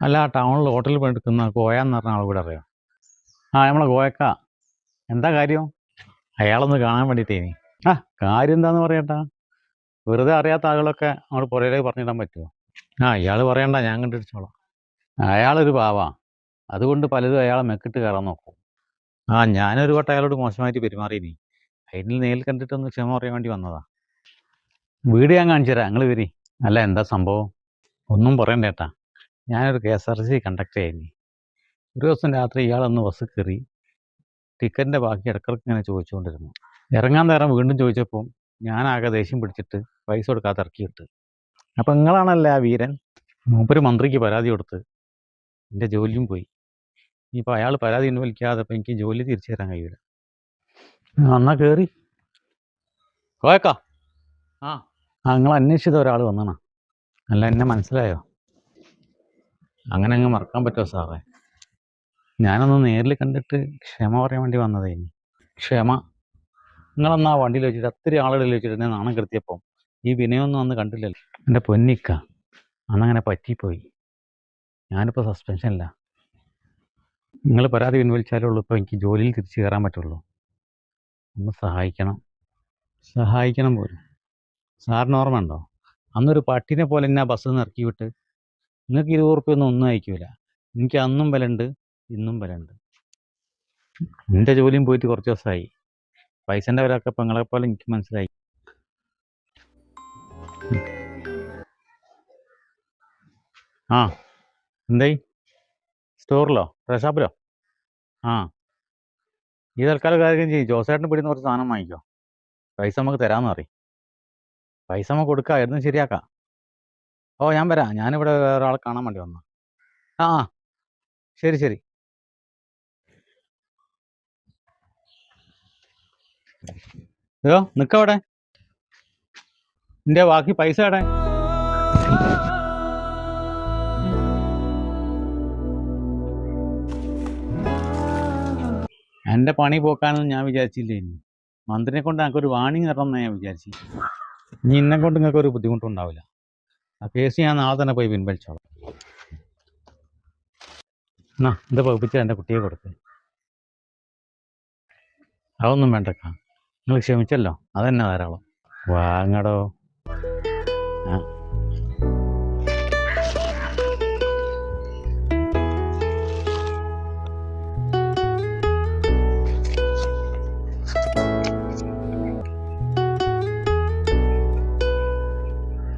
അല്ല ടൗണിൽ ഹോട്ടലിൽ പണിയെടുക്കുന്ന കോയ എന്ന് പറഞ്ഞ ആൾ ഇവിടെ അറിയാം? ആ നമ്മളെ കോയക്ക എന്താ കാര്യം? അയാളൊന്ന് കാണാൻ വേണ്ടിയിട്ടേനി ആ കാര്യം എന്താന്ന് പറയട്ടാ? വെറുതെ അറിയാത്ത ആളുകളൊക്കെ നമ്മൾ പുറയിലേക്ക് പറഞ്ഞിടാൻ പറ്റുമോ ആ ഇയാൾ പറയണ്ട ഞാൻ കണ്ടിടിച്ചോളാം അയാളൊരു പാവാ. അതുകൊണ്ട് പലരും അയാളെ മെക്കിട്ട് കയറാൻ നോക്കും. ആ ഞാനൊരു വട്ടം അയാളോട് മോശമായിട്ട് പെരുമാറിയിനി. അതിൽ നേരിൽ കണ്ടിട്ടൊന്ന് ക്ഷമ പറയാൻ വേണ്ടി വന്നതാ. വീട് ഞാൻ കാണിച്ചു തരാം നിങ്ങൾ വരി. അല്ല എന്താ സംഭവം? ഒന്നും പറയണ്ട ഏട്ടാ ഞാനൊരു K S R C conductor ആയിരുന്നു ഒരു ദിവസം രാത്രി ഇയാളൊന്ന് ബസ് കയറി ടിക്കറ്റിന്റെ ബാക്കി ഇടക്കിടക്ക് ഇങ്ങനെ ചോദിച്ചുകൊണ്ടിരുന്നു ഇറങ്ങാൻ നേരം വീണ്ടും ചോദിച്ചപ്പോൾ ഞാൻ ആകെ ദേഷ്യം പിടിച്ചിട്ട് പൈസ കൊടുക്കാതെ ഇറക്കി വിട്ട് അപ്പം നിങ്ങളാണല്ലേ ആ വീരൻ? മൂപ്പര് മന്ത്രിക്ക് പരാതി കൊടുത്ത് എന്റെ ജോലിയും പോയി. ഇനിയിപ്പോൾ അയാൾ പരാതി പിൻവലിക്കാതെ ഇപ്പം എനിക്ക് ജോലി തിരിച്ചു തരാൻ കഴിയില്ല എന്നാ കയറി കോയക്കാ ആ. ആ നിങ്ങൾ അന്വേഷിച്ചത് ഒരാൾ വന്നണ? അല്ല എന്നെ മനസ്സിലായോ? അങ്ങനെ അങ്ങ് മറക്കാൻ പറ്റുമോ സാറേ? ഞാനൊന്ന് നേരിൽ കണ്ടിട്ട് ക്ഷമ പറയാൻ വേണ്ടി വന്നതേ ക്ഷമ. നിങ്ങളന്ന് വണ്ടിയിൽ വെച്ചിട്ട് ഒത്തിരി ആളുകളിൽ വെച്ചിട്ട് എന്നെ നാണം കെടുത്തിയപ്പം ഈ വിനയൊന്നും അന്ന് കണ്ടില്ലല്ലോ എന്റെ പൊന്നിക്ക അന്നങ്ങനെ പറ്റിപ്പോയി. ഞാനിപ്പോൾ സസ്പെൻഷനില്ല നിങ്ങൾ പരാതി പിൻവലിച്ചാലേ ഉള്ളൂ ഇപ്പോൾ എനിക്ക് ജോലിയിൽ തിരിച്ചു കയറാൻ പറ്റുള്ളൂ. ഒന്ന് സഹായിക്കണം. സഹായിക്കണം പോലും. സാറിന് ഓർമ്മ ഉണ്ടോ അന്നൊരു പട്ടിനെ പോലെ എന്നെ ബസ്സിൽ നിന്ന് ഇറക്കി വിട്ട് നിങ്ങൾക്ക് ഇരുപത് ഉറുപ്പ്യ ഒന്നും അയക്കൂല. എനിക്ക് അന്നും വിലയുണ്ട് ഇന്നും വിലയുണ്ട്. എന്റെ ജോലിയും പോയിട്ട് കുറച്ച് ദിവസമായി. പൈസന്റെ വിലയൊക്കെ ഇപ്പം നിങ്ങളെപ്പോലെ എനിക്ക് മനസ്സിലായി. ആ എന്തായി സ്റ്റോറിലോ? റഷാപ്പിലോ ആ. ഈ തൽക്കാലം കാര്യം ചെയ്യും. ജോസേട്ടന് പിടിക്കുന്ന കുറച്ച് സാധനം വാങ്ങിക്കോ. പൈസ നമുക്ക് തരാമെന്ന് പറയും. പൈസ നമുക്ക് കൊടുക്കാം. എന്നും ശരിയാക്കാം. ഓ ഞാൻ വരാം. ഞാനിവിടെ ആളെ കാണാൻ വേണ്ടി വന്നു ആ ശരി ശരി. അയ്യോ നിക്കവിടെ? നിന്റെ ബാക്കി പൈസ എവിടെ? എന്റെ പണി പോക്കാനൊന്നും ഞാൻ വിചാരിച്ചില്ലേ ഇനി? മന്ത്രിനെ കൊണ്ട് ഞങ്ങൾക്ക് ഒരു വാണിംഗ് തരണം എന്ന് ഞാൻ വിചാരിച്ചു. ഇനി ഇന്നെ കൊണ്ട് നിങ്ങൾക്ക് ഒരു ബുദ്ധിമുട്ടുണ്ടാവില്ല ആ കേസ് ഞാൻ നാളെ തന്നെ പോയി പിൻവലിച്ചോളാം. എന്നാ ഇത് പകുപ്പിച്ച എന്റെ കുട്ടിയെ കൊടുത്ത്. അതൊന്നും വേണ്ടക്ക. നിങ്ങൾ ക്ഷമിച്ചല്ലോ അതന്നെ ധാരാളം. വാങ്ങടോ. ആ.